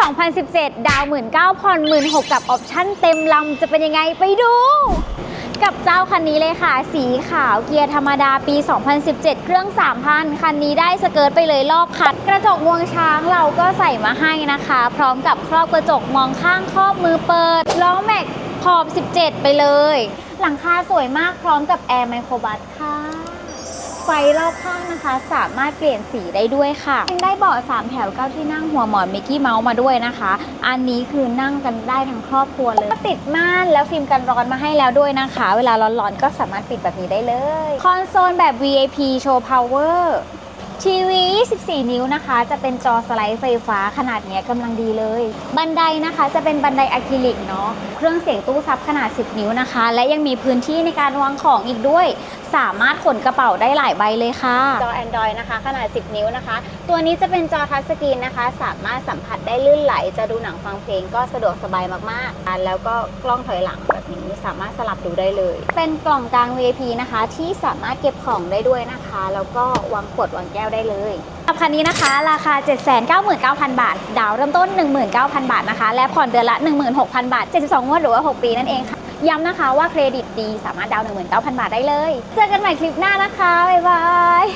2017 ดาว 19,000ผ่อน16,000กับออปชั่นเต็มลำจะเป็นยังไงไปดู กับเจ้าคันนี้เลยค่ะ สีขาวเกียร์ธรรมดาปี 2017 เครื่อง 3,000 คันนี้ได้สเกิร์ตไปเลยรอบคันกระจกงวงช้างเราก็ใส่มาให้นะคะ พร้อมกับครอบกระจกมองข้างครอบมือเปิดล้อแม็กขอบ 17 ไปเลย หลังคาสวยมากพร้อมกับแอร์ไมโครบัสค่ะ ไฟรอบข้างนะคะ สามารถเปลี่ยนสีได้ด้วยค่ะยังได้เบาะ3แถวเก้าที่นั่งหัวหมอนมิกกี้เมาส์มาด้วยนะคะ อันนี้คือนั่งกันได้ทั้งครอบครัวเลยติดม่านแล้วฟิล์มกันร้อนมาให้แล้วด้วยนะคะ เวลาร้อนๆก็สามารถปิดแบบนี้ได้เลย คอนโซลแบบ VIP Show Power ทีวี 24 นิ้วนะคะ จะเป็นจอสไลด์ไฟฟ้าขนาดนี้กำลังดีเลย บันไดนะคะจะเป็นบันไดอะคริลิกเนาะ เครื่องเสียงตู้ซับขนาด 10 นิ้วนะคะ และยังมีพื้นที่ในการวางของอีกด้วย สามารถขนกระเป๋าได้หลายใบเลยค่ะ จอ Android นะคะขนาด 10 นิ้วนะคะ ตัวนี้จะเป็นจอทัชสกรีนนะคะ สามารถสัมผัสได้ลื่นไหล จะดูหนังฟังเพลงก็สะดวกสบายมากๆ แล้วก็กล้องถอยหลัง นี้สามารถสลับดูได้เลย เป็นกล่องกลาง VIP นะคะ ที่สามารถเก็บของได้ด้วยนะคะ แล้วก็วางขวดวางแก้วได้เลยคันนี้นะคะ ราคา 799,000 บาท ดาวเริ่มต้น 19,000 บาทนะคะ และผ่อนเดือนละ 16,000 บาท 72 งวดหรือว่า 6 ปีนั่นเองค่ะ ย้ำนะคะว่าเครดิตดีสามารถดาวน์19,000 บาทได้เลย เจอกันใหม่คลิปหน้านะคะ บ๊ายบาย